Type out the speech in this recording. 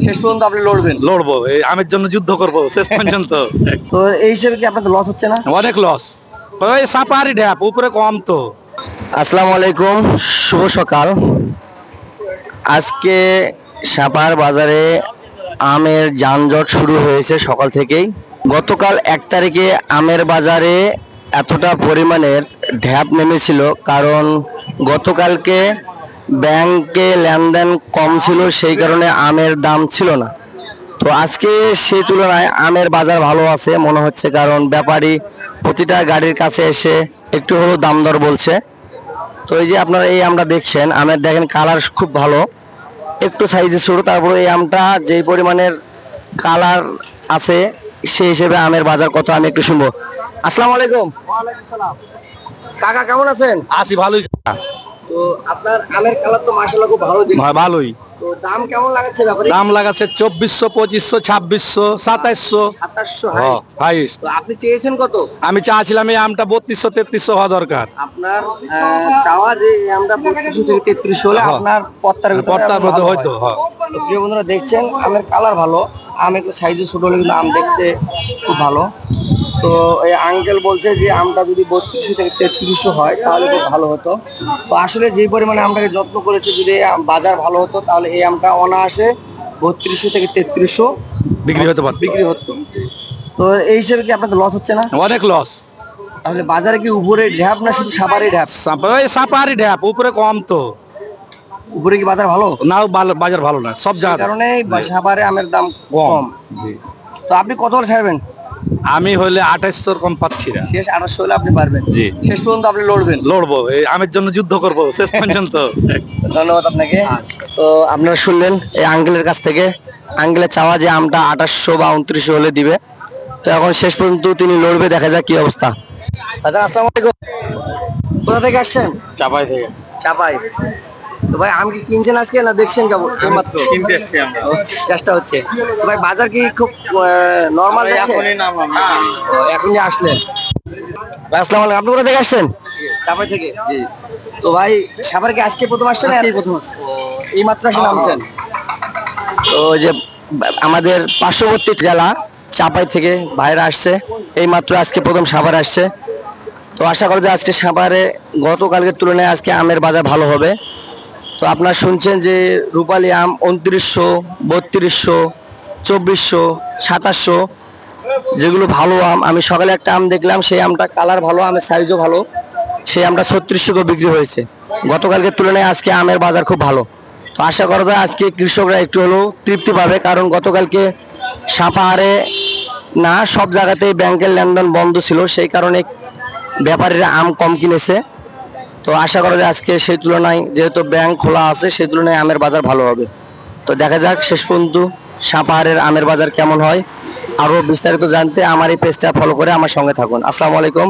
শেষ পর্যন্ত আপনি লড়বেন। লড়বো এই আমের জন্য যুদ্ধ করব শেষ পর্যন্ত। তো এই হিসেবে কি আপনাদের লস হচ্ছে না? অনেক লস ওই সাপারি ঢ্যাপ উপরে কম তো। আসসালামু আলাইকুম শুভ সকাল। আজকে সাপার বাজারে আমের যানজট শুরু হয়েছে সকাল থেকেই। গতকাল এক তারিখে আমের বাজারে এতটা পরিমাণের ঢ্যাপ নেমেছিল কারণ গতকালকে ব্যাংকে লেনদেন কম ছিল সেই কারণে আমের দাম ছিল না। তো আজকে সেই তুলনায় আমের বাজার ভালো আছে মনে হচ্ছে কারণ ব্যাপারী প্রতিটা গাড়ির কাছে এসে একটু হলেও দাম দর বলছে। তো এই যে আপনারা এই আমটা দেখছেন আমের দেখেন কালার খুব ভালো একটু সাইজে ছোট তারপরে এই আমটা যেই পরিমাণের কালার আছে সেই হিসেবে আমের বাজার কত আমি একটু শুনব। আসসালামু আলাইকুম। কাকা কেমন আছেন? আসি ভালোই। তো আপনার আমের কালার তো মার্শাল্লাহ খুব ভালো ভালোই। তো দাম কেমন লাগাচ্ছে ব্যাপারে? দাম লাগাচ্ছে চব্বিশশো পঁচিশশো ছাব্বিশশো সাতাইশশো। সাতাশশো হাইস তো আপনি চেয়েছেন কত? আমি চাচ্ছিলাম এই আমটা বত্রিশশো তেত্রিশশো হওয়া দরকার। আপনার চাওয়া যে বত্রিশশো থেকে তেত্রিশশো হলে হ্যাঁ। আপনার পত্তার হয়। হয়তো হ্যাঁ। প্রিয় বন্ধুরা দেখছেন আমের কালার ভালো। আম একটু সাইজে ছোট হলে কিন্তু আম দেখতে খুব ভালো। তো এই আঙ্কেল বলছে যে আমটা যদি বত্রিশশো থেকে তেত্রিশশো হয় তাহলে খুব ভালো হতো। তো আসলে যে পরিমাণে আমটাকে যত্ন করেছে যদি বাজার ভালো হতো তাহলে এই আমটা অনায়াসে বত্রিশশো থেকে তেত্রিশশো বিক্রি হতে পারত। বিক্রি হতো। তো এই হিসেবে কি আপনাদের লস হচ্ছে না? অনেক লস তাহলে বাজারে কি উপরে ঢ্যাপ না শুধু সাপারি ঢ্যাপ? সাপারি ঢ্যাপ উপরে কম তো। উপরে কি বাজার ভালো? না ভালো- বাজার ভালো না সব সেই জায়গা কারণে সাবারে আমের দাম কম। তো আপনি কত ছাড়বেন? আমি হইলে আঠাইশশোর কম পাচ্ছি না। শেষ আঠাশশো হলে আপনি পারবেন। জি। শেষ পর্যন্ত আপনি লড়বেন। লড়বো। এই আমের জন্য যুদ্ধ করব শেষ পর্যন্ত। ধন্যবাদ আপনাকে। তো আপনারা শুনলেন এই আঙ্কেলের কাছ থেকে। আঙ্কেলের চাওয়া যে আমটা আঠাশশো বা উনত্রিশশো হলে দিবে। তো এখন শেষ পর্যন্ত তিনি লড়বে দেখা যাক কি অবস্থা। দাদা আসসালামু আলাইকুম। কোথা থেকে আসছেন? চাপাই থেকে। চাপাই। তো ভাই আম কি কিনছেন আজকে না দেখছেন কেবল? কিনতে এসছি আমরা। চেষ্টা হচ্ছে। তো ভাই বাজার কি খুব নর্মাল যাচ্ছে? ও, এখনই আসলেন। ভাই, আসসালামু আলাইকুম। আপনি কোথা থেকে আসছেন? চাপাই থেকে। জি। তো ভাই সাভার কি আজকে প্রথম আসছেন প্রথম এই মাত্র আসে নামছেন। তো যে আমাদের পার্শ্ববর্তী জেলা চাপাই থেকে ভাইরা আসছে। এই মাত্র আজকে প্রথম সাভার আসছে। তো আশা করি যে আজকে সাভারে গতকালকের তুলনায় আজকে আমের বাজার ভালো হবে। তো আপনারা শুনছেন যে রূপালী আম উনত্রিশশো, বত্রিশশো, চব্বিশশো, সাতাশশো, যেগুলো ভালো আম। আমি সকালে একটা আম দেখলাম, সেই আমটা কালার ভালো, আমের সাইজও ভালো। সেই আমটা ছত্রিশশো করে বিক্রি হয়েছে। গতকালকের তুলনায় আজকে আমের বাজার খুব ভালো। তো আশা করা যায় আজকে কৃষকরা একটু হলেও তৃপ্তি পাবে, কারণ গতকালকে সাপাহারে না, সব জায়গাতেই ব্যাংকের লেনদেন বন্ধ ছিল। সেই কারণে ব্যাপারীরা আম কম কিনেছে। তো আশা করা যায় আজকে সেই তুলনায় যেহেতু ব্যাংক খোলা আছে, সেই তুলনায় আমের বাজার ভালো হবে। তো দেখা যাক শেষ পর্যন্ত সাপাহারের আমের বাজার কেমন হয়। আরও বিস্তারিত জানতে আমার এই পেজটা ফলো করে আমার সঙ্গে থাকুন। আসসালামু আলাইকুম।